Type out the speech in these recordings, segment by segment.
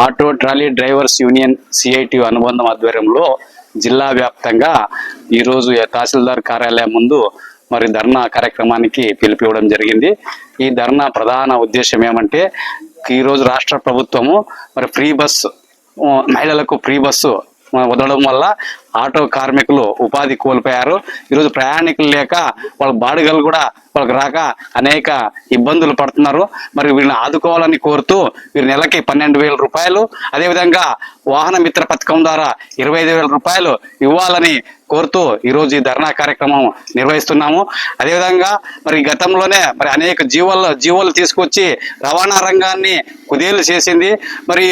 Auto trolley drivers union CIT అనుబంధం ఆధ్వర్యంలో జిల్లా వ్యాప్తంగా ఈరోజు తహసీల్దార్ కార్యాలయం ముందు మరి ధర్నా కార్యక్రమానికి పిలిపివ్వడం జరిగింది. ఈ ధర్నా ప్రధాన ఉద్దేశం ఏమంటే ఈరోజు రాష్ట్ర ప్రభుత్వము మరి ఫ్రీ బస్సు మహిళలకు ఫ్రీ బస్సు వదలడం వల్ల ఆటో కార్మికులు ఉపాధి కోల్పోయారు. ఈరోజు ప్రయాణికులు లేక వాళ్ళ బాడుగలు కూడా వాళ్ళకి రాక అనేక ఇబ్బందులు పడుతున్నారు. మరి వీళ్ళని ఆదుకోవాలని కోరుతూ వీరి నెలకి పన్నెండు వేల రూపాయలు అదేవిధంగా వాహన మిత్ర పథకం ద్వారా ఇరవై ఐదు వేల రూపాయలు ఇవ్వాలని కోరుతూ ఈరోజు ఈ ధర్నా కార్యక్రమం నిర్వహిస్తున్నాము. అదేవిధంగా మరి గతంలోనే మరి అనేక జీవోలు జీవోలు తీసుకొచ్చి రవాణా రంగాన్ని కుదేలు చేసింది. మరి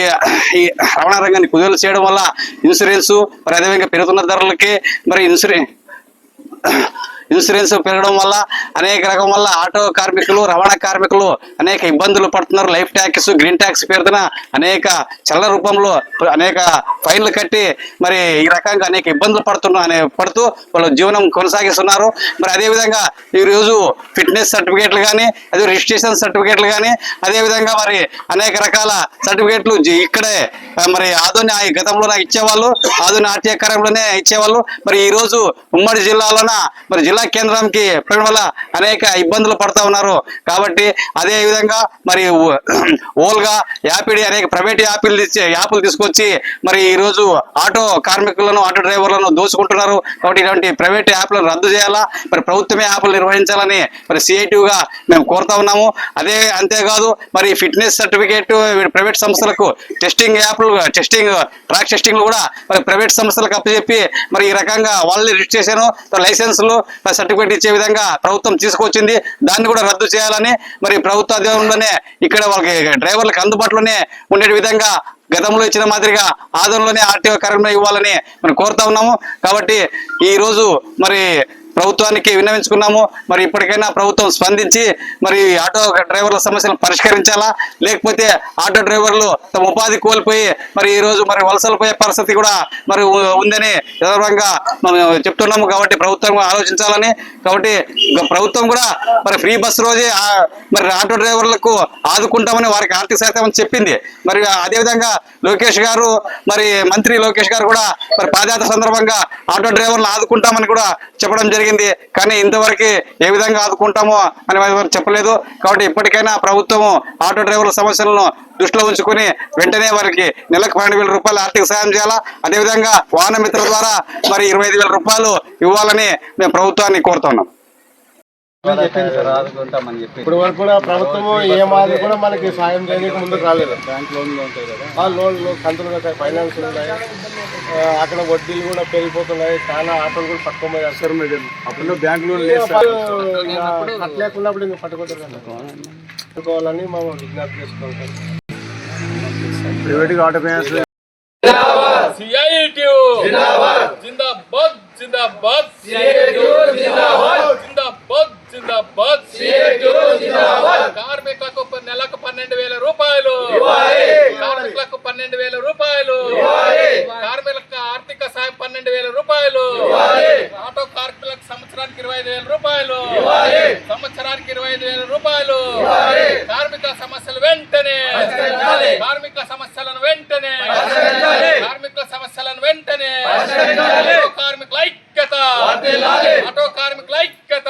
ఈ రవాణా రంగాన్ని కుదేలు చేయడం వల్ల ఇన్సూరెన్స్ మరి అదేవిధంగా పెరుగుతున్న ధరలకి మరి ఇన్సూరెన్స్ ఇన్సూరెన్స్ పెరగడం వల్ల అనేక రకం వల్ల ఆటో కార్మికులు రవాణా కార్మికులు అనేక ఇబ్బందులు పడుతున్నారు. లైఫ్ ట్యాక్స్ గ్రీన్ ట్యాక్స్ పేరున అనేక చల్ల రూపంలో అనేక ఫైన్లు కట్టి మరి ఈ రకంగా అనేక ఇబ్బందులు పడుతున్నా అనే పడుతూ వాళ్ళు జీవనం కొనసాగిస్తున్నారు. మరి అదేవిధంగా ఈ రోజు ఫిట్నెస్ సర్టిఫికేట్లు కానీ అదే రిజిస్ట్రేషన్ సర్టిఫికేట్లు కానీ అదేవిధంగా మరి అనేక రకాల సర్టిఫికేట్లు ఇక్కడే మరి ఆధునిక గతంలో నాకు ఇచ్చేవాళ్ళు ఆధుని ఆర్టీఏ కార్యంలోనే ఇచ్చేవాళ్ళు. మరి ఈ రోజు ఉమ్మడి జిల్లాలోన మరి జిల్లా కేంద్రానికి పెట్టడం వల్ల అనేక ఇబ్బందులు పడతా ఉన్నారు. కాబట్టి అదే విధంగా మరి ఓల్గా యాపిడి అనేక ప్రైవేట్ యాపిల్ యాపులు యాప్లు తీసుకొచ్చి మరి ఈ రోజు ఆటో కార్మికులను ఆటో డ్రైవర్లను దోచుకుంటున్నారు. కాబట్టి ఇలాంటి ప్రైవేట్ యాప్లను రద్దు చేయాలా? మరి ప్రభుత్వమే యాప్లు నిర్వహించాలని మరి సిఐటిగా మేము కోరుతా ఉన్నాము. అదే అంతేకాదు మరి ఫిట్నెస్ సర్టిఫికేట్ ప్రైవేట్ సంస్థలకు టెస్టింగ్ యాప్లు టెస్టింగ్ ట్రాక్ టెస్టింగ్ కూడా మరి ప్రైవేట్ సంస్థలకు అప్పచెప్పి మరి ఈ రకంగా వాళ్ళని రిజిస్ట్రేషన్ లైసెన్సులు సర్టిఫికేట్ ఇచ్చే విధంగా ప్రభుత్వం తీసుకొచ్చింది. దాన్ని కూడా రద్దు చేయాలని మరి ప్రభుత్వ అధికారంలోనే ఇక్కడ వాళ్ళకి డ్రైవర్లకు అందుబాటులోనే ఉండే విధంగా గతంలో ఇచ్చిన మాదిరిగా ఆదంలోనే ఆర్టీఓ కార్యక్రమం ఇవ్వాలని మనం కోరుతా ఉన్నాము. కాబట్టి ఈ రోజు మరి ప్రభుత్వానికి విన్నవించుకున్నాము. మరి ఇప్పటికైనా ప్రభుత్వం స్పందించి మరి ఆటో డ్రైవర్ల సమస్యలను పరిష్కరించాలా? లేకపోతే ఆటో డ్రైవర్లు తమ ఉపాధి కోల్పోయి మరి ఈ రోజు మరి వలసలు పోయే పరిస్థితి కూడా మరి ఉందని యథార్థంగా మనం చెప్తున్నాము. కాబట్టి ప్రభుత్వం ఆలోచించాలని. కాబట్టి ప్రభుత్వం కూడా మరి ఫ్రీ బస్సు రోజే మరి ఆటో డ్రైవర్లకు ఆదుకుంటామని వారికి ఆర్థిక సహాయం అని చెప్పింది. మరి అదేవిధంగా లోకేష్ గారు మరి మంత్రి లోకేష్ గారు కూడా మరి పాదయాత్ర సందర్భంగా ఆటో డ్రైవర్లు ఆదుకుంటామని కూడా చెప్పడం జరిగింది. కానీ ఇంతవరకు ఏ విధంగా ఆదుకుంటామో అని వారు చెప్పలేదు. కాబట్టి ఇప్పటికైనా ప్రభుత్వము ఆటో డ్రైవర్ల సమస్యలను దృష్టిలో ఉంచుకొని వెంటనే వారికి నెలకు పన్నెండు వేల రూపాయలు ఆర్థిక సాయం చేయాలా? అదేవిధంగా వాహన మిత్రుల ద్వారా మరి ఇరవై ఐదు వేల రూపాయలు ఇవ్వాలని మేము ప్రభుత్వాన్ని కోరుతున్నాం. ఇప్పుడు వరకు కూడా ప్రభుత్వం ఏ మాది కూడా మనకి సాయం చేయడానికి ముందుకు రాలేదు. బ్యాంక్ లోన్లు ఉంటాయి కదా. ఆ లోన్లు కంతులు ఉంటాయి ఫైనాన్స్ ఉన్నాయి. ఆ, అక్కడ వడ్డీలు కూడా పెరిగిపోతున్నాయి. చాలా ఆటోలు కూడా తక్కువ మంది వస్తారు మీరు అప్పుడు బ్యాంక్ లోన్ లేదు కట్టలేకున్నప్పుడు ఇంకా పట్టుకుంటారు కదా. పట్టుకోవాలని మేము విజ్ఞప్తి చేసుకుంటాం. ప్రైవేట్గా ఆటో ఫైనాన్స్ సిఐటియు జిందాబాద్! జిందాబాద్! జిందాబాద్! సిఐటియు జిందాబాద్! జిందాబాద్ జిందాబాద్ సిఐటియు జిందాబాద్ కార్మికులకు ప- నెలకు పన్నెండు వేల రూపాయలు కార్మికులకు పన్నెండు వేల రూపాయలు. కార్మికులకు ఆర్థిక సాయం పన్నెండు వేల రూపాయలు. ఆటో కార్మికులకు సంవత్సరానికి ఇరవై ఐదు వేల రూపాయలు. సంవత్సరానికి ఇరవై ఐదు వేల రూపాయలు. కార్మిక సమస్యలు వెంటనే. కార్మిక సమస్యలను వెంటనే. కార్మికుల సమస్యలను వెంటనే. ఆటో కార్మికుల ఐక్యత. ఆటో కార్మికుల ఐక్యత.